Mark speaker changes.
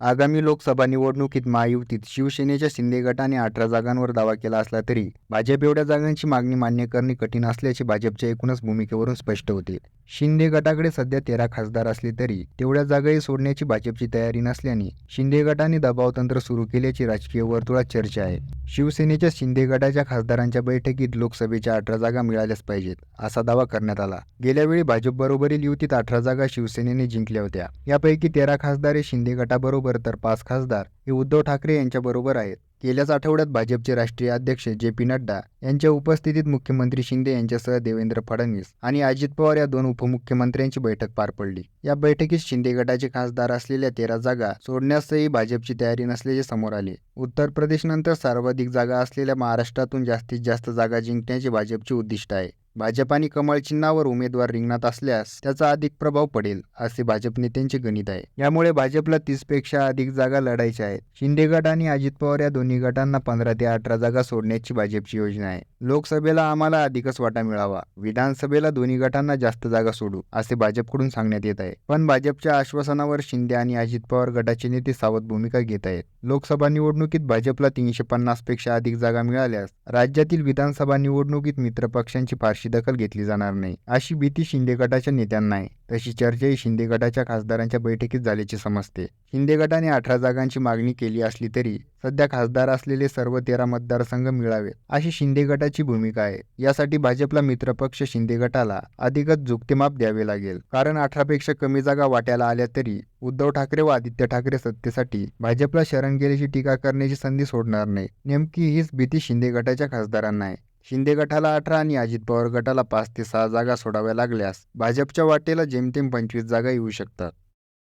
Speaker 1: आगामी लोकसभा निवडणुकीत महायुतीत शिवसेनेच्या शिंदे गटाने अठरा जागांवर दावा केला असला तरी भाजप एवढ्या जागांची मागणी मान्य करणे कठीण असल्याचे भाजपच्या एकूणच भूमिकेवरून स्पष्ट होते. शिंदे गटाकडे सध्या तेरा खासदार असले तरी तेवढ्या जागाही सोडण्याची भाजपची तयारी नसल्याने शिंदे गटाने दबावतंत्र सुरू केल्याची राजकीय वर्तुळात चर्चा आहे. शिवसेनेच्या शिंदे गटाच्या खासदारांच्या बैठकीत लोकसभेच्या अठरा जागा मिळाल्याच पाहिजेत असा दावा करण्यात आला. गेल्यावेळी भाजपबरोबरील युतीत अठरा जागा शिवसेनेने जिंकल्या होत्या. यापैकी तेरा खासदार हे शिंदे गटाबरोबर तर पाच खासदार हे उद्धव ठाकरे यांच्याबरोबर आहेत. गेल्याच आठवड्यात भाजपचे राष्ट्रीय अध्यक्ष जे पी नड्डा यांच्या उपस्थितीत मुख्यमंत्री शिंदे यांच्यासह देवेंद्र फडणवीस आणि अजित पवार या दोन उपमुख्यमंत्र्यांची बैठक पार पडली. या बैठकीत शिंदे गटाचे खासदार असलेल्या तेरा जागा सोडण्यासही भाजपची तयारी नसल्याचे समोर आले. उत्तर प्रदेशनंतर सर्वाधिक जागा असलेल्या महाराष्ट्रातून जास्तीत जास्त जागा जिंकण्याचे भाजपचे उद्दिष्ट आहे. भाजप आणि कमळ चिन्हावर उमेदवार रिंगणात असल्यास त्याचा अधिक प्रभाव पडेल असे भाजप नेत्यांचे गणित आहे. यामुळे भाजपला तीसपेक्षा अधिक जागा लढायच्या आहेत. शिंदे गट आणि अजित पवार या दोन्ही गटांना पंधरा ते अठरा जागा सोडण्याची भाजपची योजना आहे. लोकसभेला आम्हाला अधिकच वाटा मिळावा. विधानसभेला दोन्ही गटांना जास्त जागा सोडू असे भाजपकडून सांगण्यात येत आहे. पण भाजपच्या आश्वासनावर शिंदे आणि अजित पवार गटाचे नेते सावध भूमिका घेत आहेत. लोकसभा निवडणुकीत भाजपला तीनशे पन्नासपेक्षा अधिक जागा मिळाल्यास राज्यातील विधानसभा निवडणुकीत मित्रपक्षांची फारशी दखल घेतली जाणार नाही. अशी भीती शिंदे गटाच्या नेत्यांना आहे तशी चर्चाही शिंदे गटाच्या खासदारांच्या बैठकीत झाल्याचे समजते. शिंदे गटाने अठरा जागांची मागणी केली असली तरी सध्या खासदार असलेले सर्व तेरा मतदारसंघ मिळावेत. अशी शिंदे गटाची भूमिका आहे. यासाठी भाजपला मित्रपक्ष शिंदे गटाला अधिकच झुकतेमाप द्यावे लागेल. कारण अठरापेक्षा कमी जागा वाट्याला आल्या तरी उद्धव ठाकरे व आदित्य ठाकरे सत्तेसाठी भाजपला शरण गेल्याची टीका करण्याची संधी सोडणार नाही. नेमकी हीच भीती शिंदे गटाच्या खासदारांना आहे. शिंदे गटाला अठरा आणि अजित पवार गटाला पाच ते सहा जागा सोडाव्या लागल्यास भाजपच्या वाटेला जेमतेम पंचवीस जागा येऊ शकतात.